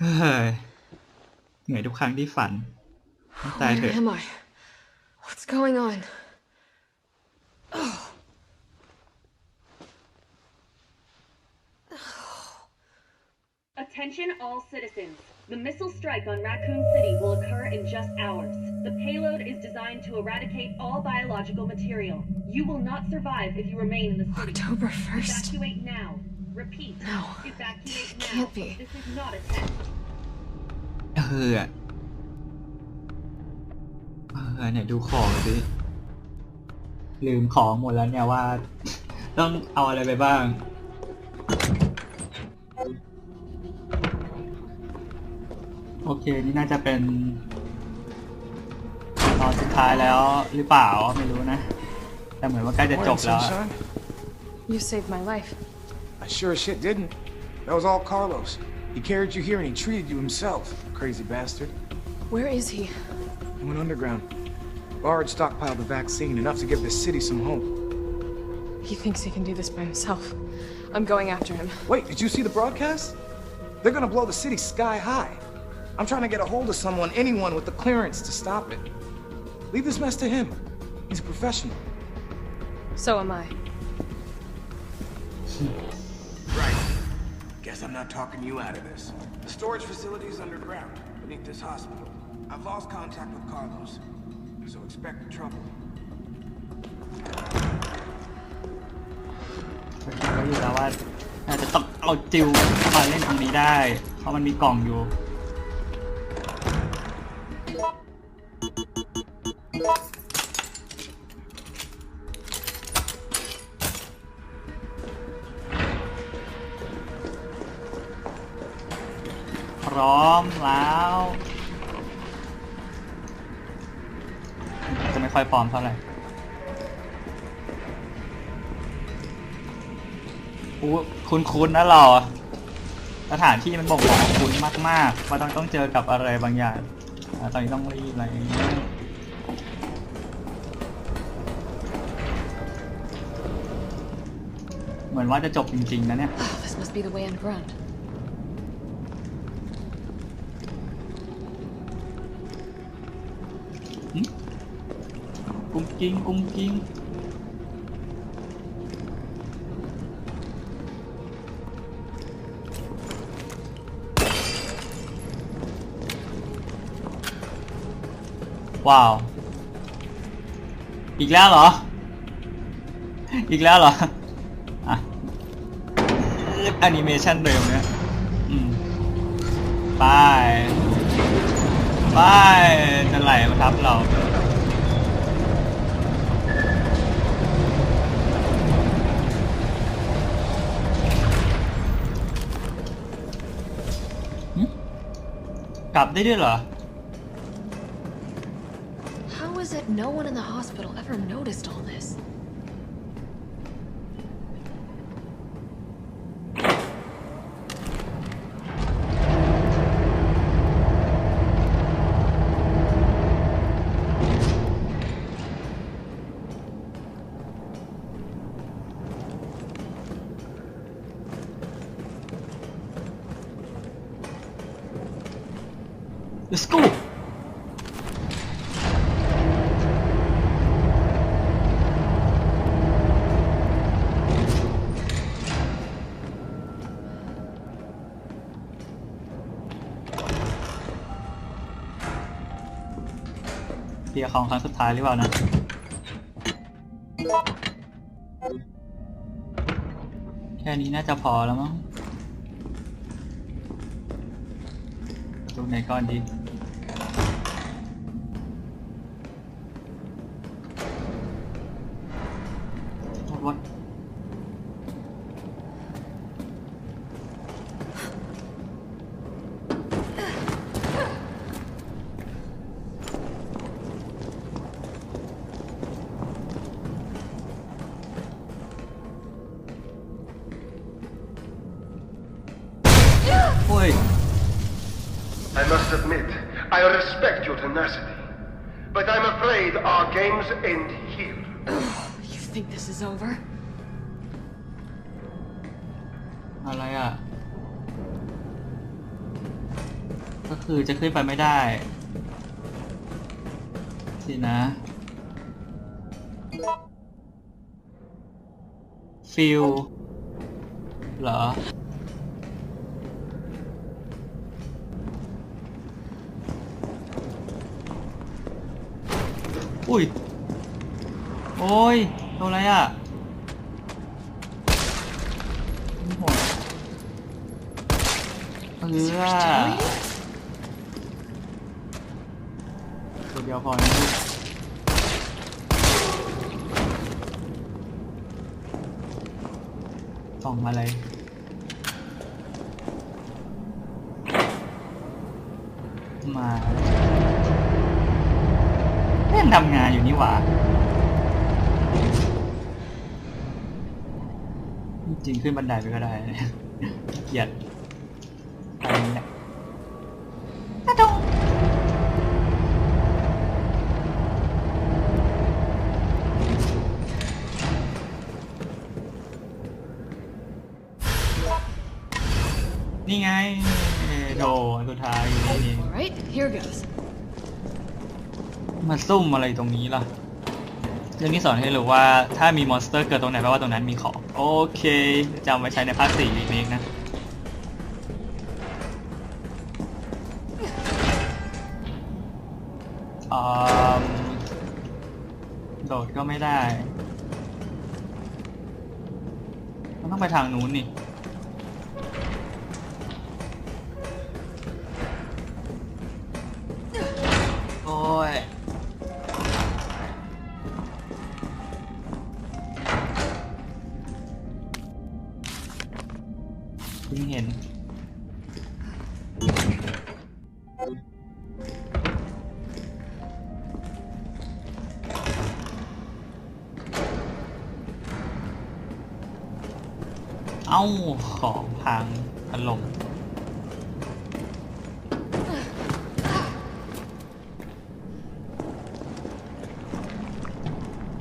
เฮ้ยเหนื่อยทุกครั้งที่ฝันต้องตายเถ Where อะ am I? What's going on? Attention all citizens. The missile strike on Raccoon City will occur in just hours. The payload is designed to eradicate all biological material. You will not survive if you remain in the city. October 1st. Evacuate now. Repeat. No, Evacuate it now. can't be. This is not a test. เออเออเนี่ยดูของสิลืมของหมดแล้วเนี่ยว่า ต้องเอาอะไรไปบ้าง โอเค นี่น่าจะเป็นตอนสุดท้ายแล้วหรือเปล่าไม่รู้นะ แต่เหมือนว่าใกล้จะจบ Morning, แล้ว sunshine. You saved my life. I sure as shit didn't. That was all Carlos. He carried you here and he treated you himself, crazy bastard. Where is he? He went underground. Bard stockpiled the vaccine, enough to give this city some hope. He thinks he can do this by himself. I'm going after him. Wait, did you see the broadcast? They're gonna blow the city sky high. I'm trying to get a hold of someone, anyone with the clearance to stop it. Leave this mess to him. He's a professional. So am I. Right. Guess I'm not talking you out of this. The storage facility is underground, beneath this hospital. I've lost contact with Carlos, so expect trouble. ก็อยู่แล้วว่าน่าจะต้องเอาจิวมาเล่นตรงนี้ได้ เพราะมันมีกล่องอยู่ พร้อมแล้วจะไม่ค่อยพร้อมเท่าไหร่อู้คุ้นๆนะเราสถานที่มันบ่งบอกคุ้นมากๆว่าต้องต้องเจอกับอะไรบางอย่างอตอนนี้ต้องรีบอะไรอย่างเงี้ยเหมือนว่าจะจบจริงๆนะเนี่ย Oh, this must be the way underground. กุ้งกิ้งกุ้งกิ้งว้าว อีกแล้วเหรอ อีกแล้วเหรออะแอนิเมชันเดิมเนี่ยไป ไปจะไหลมาทับเรา กลับได้ด้วยเหรอ How is it no one in the hospital ever noticed all this? Let's go เตียร์ของครั้งสุดท้ายหรือเปล่านะแค่นี้น่าจะพอแล้วมั้งดูไหนก่อนดี I must admit, I respect your tenacity. But I'm afraid our games end here. You think this is over? อะไรอ่ะ ก็คือจะขึ้นไปไม่ได้ สินะ ฟิลเหรอ อุ้ย โอ้ยโดนอะไรอะโอ้โหเออตัวเดียวพอนะลูกส่องอะไรมา เล่นทำงานอยู่นี่หว่า จริงขึ้นบันไดไปก็ได้เกลียดอะไรเนี่ยอะดงนี่ไงโดสุดท้ายอยู่นี่ Alright, here goes. มาซุ่มอะไรตรงนี้ล่ะ เรื่องนี้สอนให้รู้ว่าถ้ามีมอนสเตอร์เกิดตรงไหนแปลว่าตรงนั้นมีของ โอเคจำไว้ใช้ในภาคสี่รีเมคนะอืมโดดก็ไม่ได้ มันต้องไปทางนู้นนี่ พิ่งเห็น เอ้าของพังถล่ม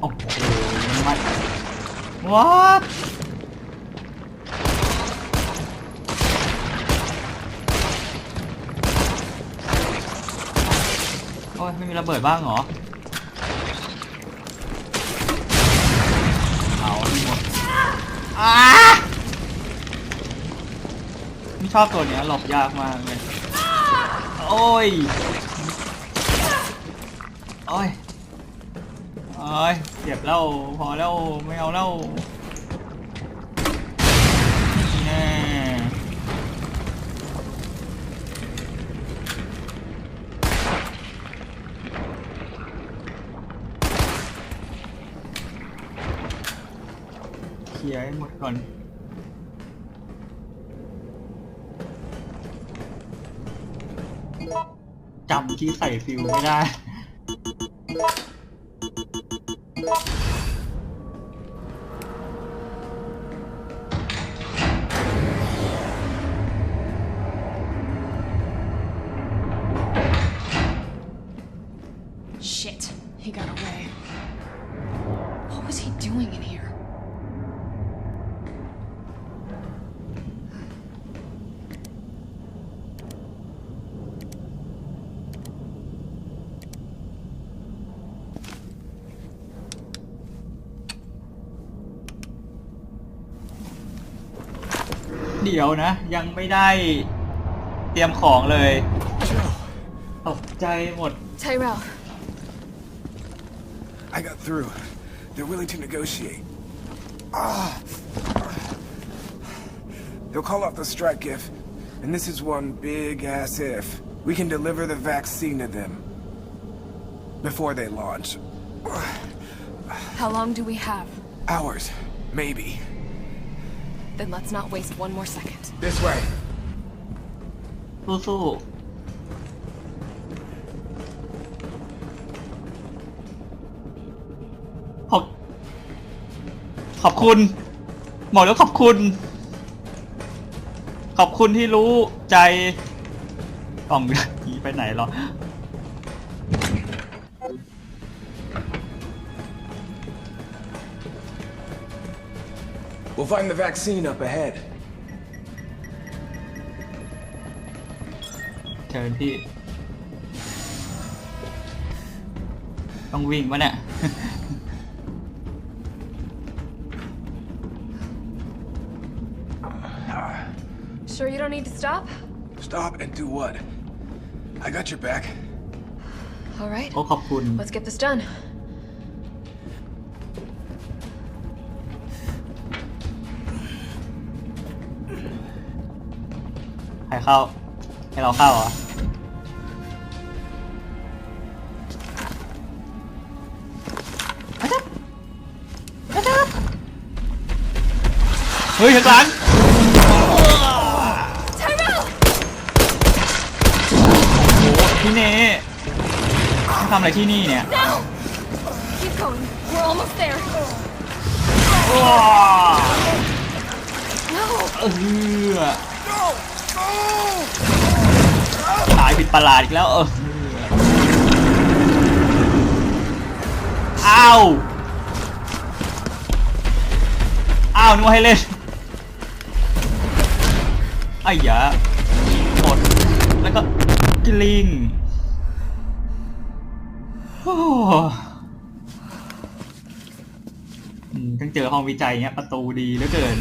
โอ้โหมัน what โอ้ยไม่มีระเบิดบ้างเหรอ เอาหมดอ้าไม่ชอบตัวเนี้ยหลบยากมากเลย โอ้ย โอ้ยโอ้ยเจ็บแล้ว พอแล้ว ไม่เอาแล้วนี่แน่เคลียร์ ให้หมดก่อน จำที่ใส่ฟิวไม่ได้ เดี๋ยวนะ ยังไม่ได้เตรียมของเลย ตกใจหมด Tyrell, I got through. They're willing to negotiate. Ah. They'll call off the strike if, and this is one big ass if, we can deliver the vaccine to them before they launch. how long do we have? Hours, maybe. Then let's not waste one more second. This way. สู้ๆขอบ ขอบคุณบอกแล้วขอบคุณ ขอบคุณที่รู้ใจกล่องหนีไปไหนหรอ We'll find the vaccine up ahead. โอเค ชิญพี่ ต้องวิ่งวะเนี่ย Sure you don't need to stop? Stop and do what? I got your back. All right. โอ้ขอบคุณ Let's get this done. รเข้า ให้เราเข้าเหรออาจับอาจับเฮ้ยข้างหลัง Tyrell! โอ้โหพี่เนมาทำอะไรที่นี่เนี่ย Now! Keep going. We're almost there. ว้า No! เออ ตายผิดประหลาดอีกแล้วเอออ้าว อ้าวนึกว่าให้เล่นไอ้ยะหมดแล้วก็กลิงโอ้อืมต้องเจอห้องวิจัยเงี้ยประตูดีเหลือเกิน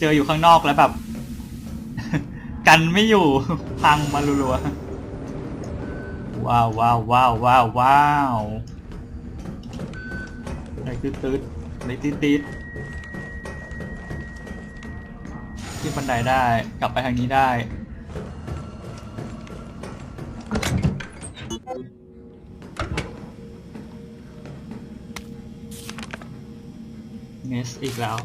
เจออยู่ข้างนอกแล้วแบบ กันไม่อยู่ พังมารัวๆว้าวว้าวว้าวว้าวว้าวอะไรตืดตืดอะไรติดติดๆที่บันไดได้กลับไปทางนี้ได้ เนสอีกแล้ว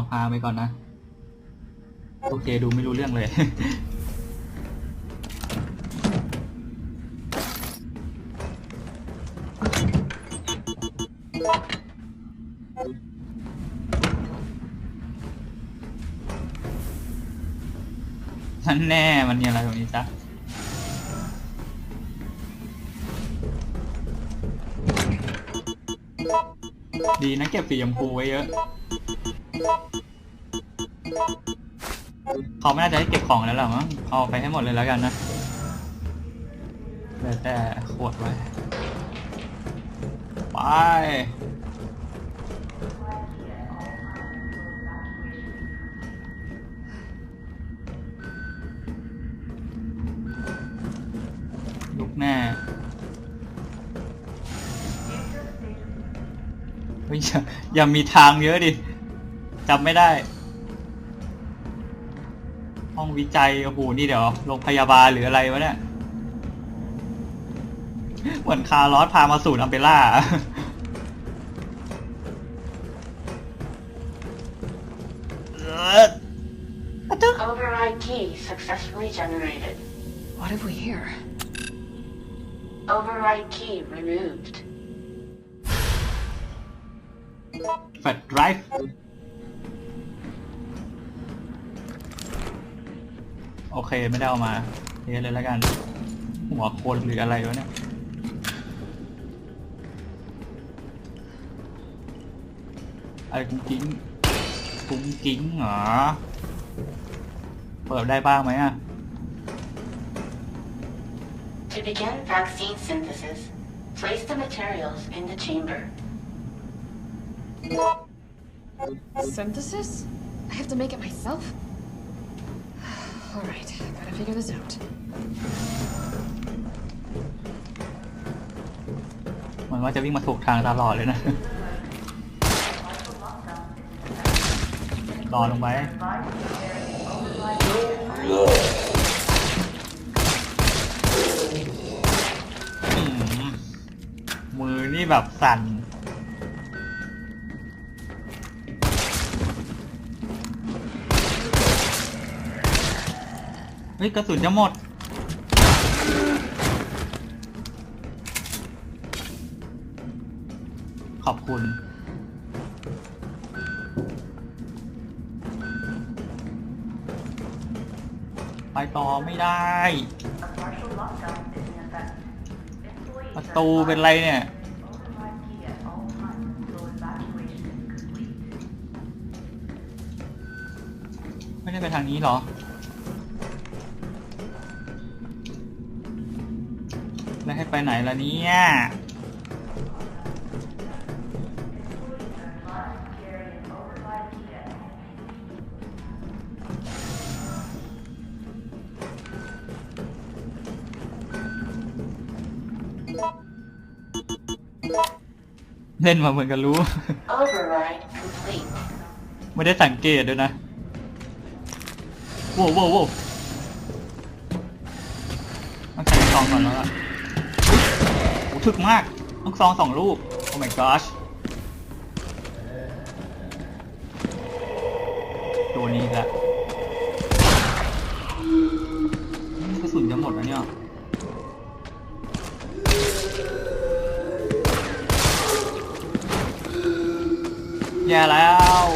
ดูพาไปก่อนนะ โอเคดูไม่รู้เรื่องเลยนั่นแน่มันมีอะไรตรงนี้จ๊ะดีนะเก็บสีชมพูไว้เยอะ เขาไม่น่าจะให้เก็บของแล้วหรอมั้งเอาไปให้หมดเลยแล้วกันนะเหลือแต่ขวดไว้ ไป ลุกแน่เฮ้ยอย่าอย่ามีทางเยอะดิ จำไม่ได้ ห้องวิจัยโอ้โหนี่เดี๋ยวโรงพยาบาลหรืออะไรวะเนี่ยเหมือนคาร์ลอสพามาสูตรอัมเบล่าเอออะตึ๊ก Override key successfully generated. What have we here? Override key removed. แฟลชไดรฟ์ โอเคไม่ได้เอามาเทเลยแล้วกัน หัวคนหรืออะไรวะเนี่ยอะไรกุ้งกิ้งกุ้งกิ้งเหรอ เปิดได้บ้างไหมอะ To begin vaccine synthesis, place the materials in the chamber. Synthesis? I have to make it myself? All right, gotta figure this out. เหมือนว่าจะวิ่งมาถูกทางตลอดเลยนะ รอลงไป มือนี่แบบสั่น เฮ้ยกระสุนจะหมด ขอบคุณ ไปต่อไม่ได้ ประตูเป็นไรเนี่ย ไม่ได้ไปทางนี้หรอ แล้วให้ไปไหนล่ะเนี่ยเล่นมาเหมือนกันรู้ Override complete. ไม่ได้สังเกตด้วยนะ โว้วโว้ว ถึกมากต้องซองสองลูก โอ้ my gosh ตัวนี้อีกและกระสุนจะหมดแล้วเนี่ยแย่แล้ว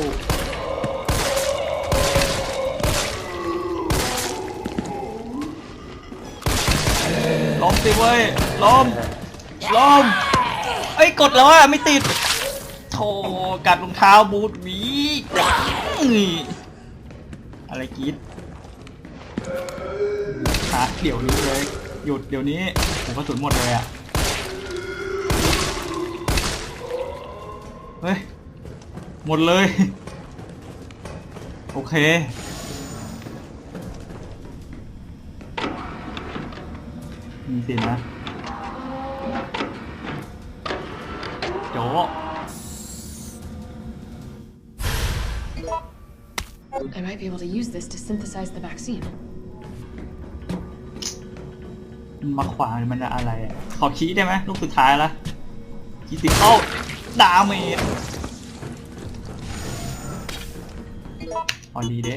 ล้มสิเว้ยล้ม ลมเอ้ยกดแล้วอะไม่ติดโธ่กัดรองเท้าบูทวีอะไรกรีดฮะเดี๋ยวนี้เลย หยุดเดี๋ยวนี้ผมกระสุนหมดเลยอะเฮ้ย หมดเลย โอเคมีสินะ โจ I might be able to use this to synthesize the vaccine. มาขวางมันอะไรอะขอชี้ได้ไหมลูกสุดท้ายละคีติคอลดาเมจพอดีเด้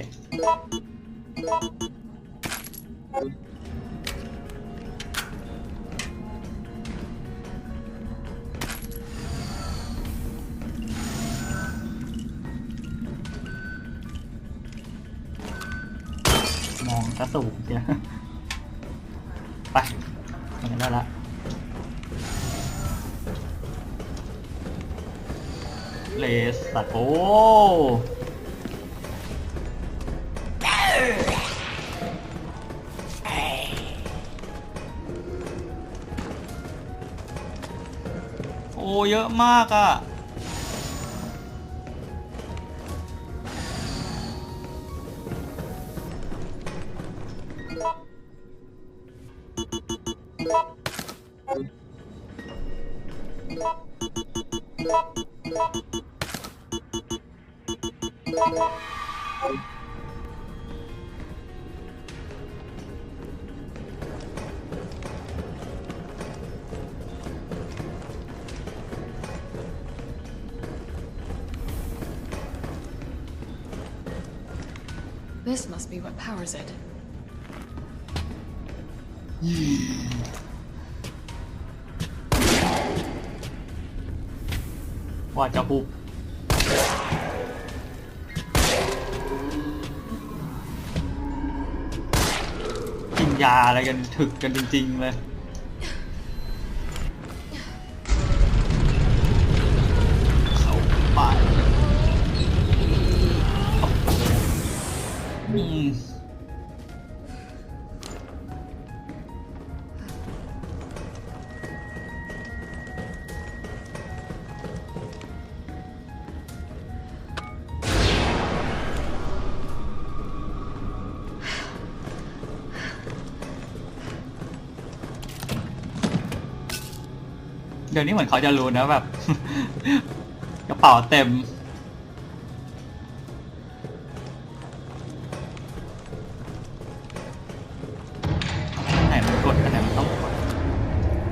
กระสุนเชียวไปไปกันได้ละเลสสัตว์โอ้โอ้เยอะมากอะ่ะ must be what powers it. ว่าจะบุบกินยาอ ดี๋ยวนี้เหมือนเขาจะรู้นะแบบ กระเป๋าเต็ม ไหนมันกดอันไหนมันต้องกด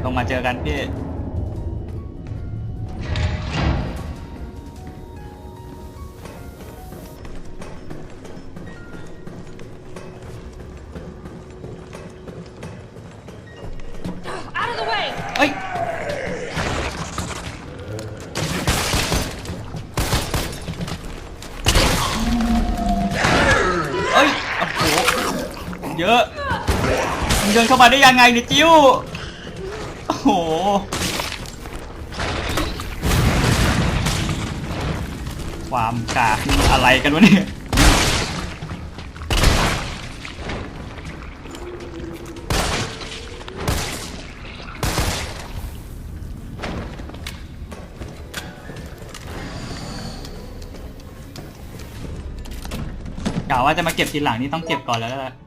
ลงมาเจอกันพี่ เข้ามาได้ยังไงเนี่ยจิ้ว โอ้โห ความกากนี่อะไรกันวะเนี่ย กล่าวว่าจะมาเก็บทีหลังนี่ต้องเก็บก่อนแล้วแหละ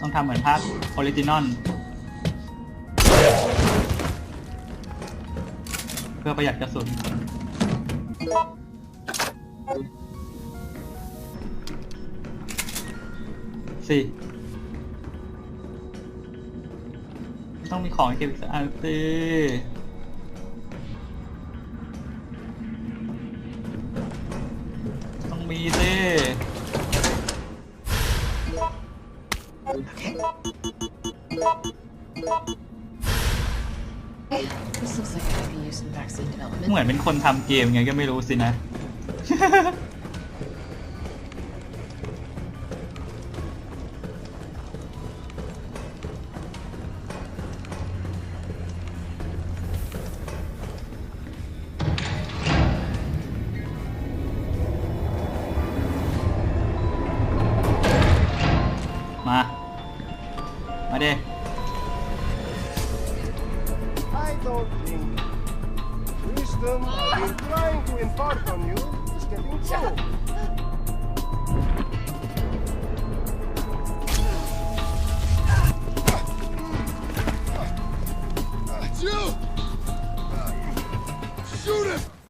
ต้องทำเหมือนภาคออริจินอลเพื่อประหยัดกระสุนสี่ต้องมีของเก็บอีกสักอันสิ คนทำเกมไงก็ไม่รู้สินะ